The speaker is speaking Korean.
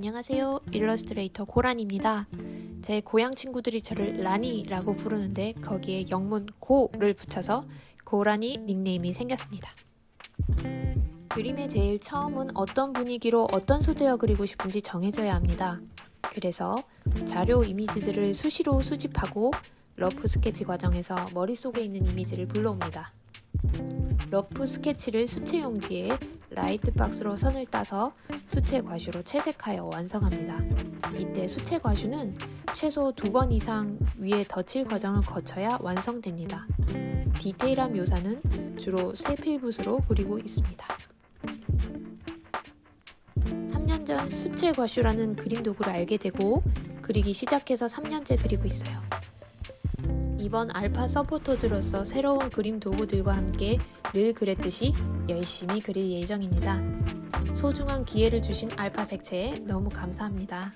안녕하세요. 일러스트레이터 고란입니다. 제 고향 친구들이 저를 라니라고 부르는데 거기에 영문 고를 붙여서 고라니 닉네임이 생겼습니다. 그림의 제일 처음은 어떤 분위기로 어떤 소재어 그리고 싶은지 정해져야 합니다. 그래서 자료 이미지들을 수시로 수집하고 러프 스케치 과정에서 머릿속에 있는 이미지를 불러옵니다. 러프 스케치를 수채 용지에 라이트 박스로 선을 따서 수채 과슈로 채색하여 완성합니다. 이때 수채 과슈는 최소 두 번 이상 위에 덧칠 과정을 거쳐야 완성됩니다. 디테일한 묘사는 주로 세필붓으로 그리고 있습니다. 3년 전 수채 과슈라는 그림 도구를 알게 되고 그리기 시작해서 3년째 그리고 있어요. 이번 알파 서포터즈로서 새로운 그림 도구들과 함께 늘 그랬듯이 열심히 그릴 예정입니다. 소중한 기회를 주신 알파 색채에 너무 감사합니다.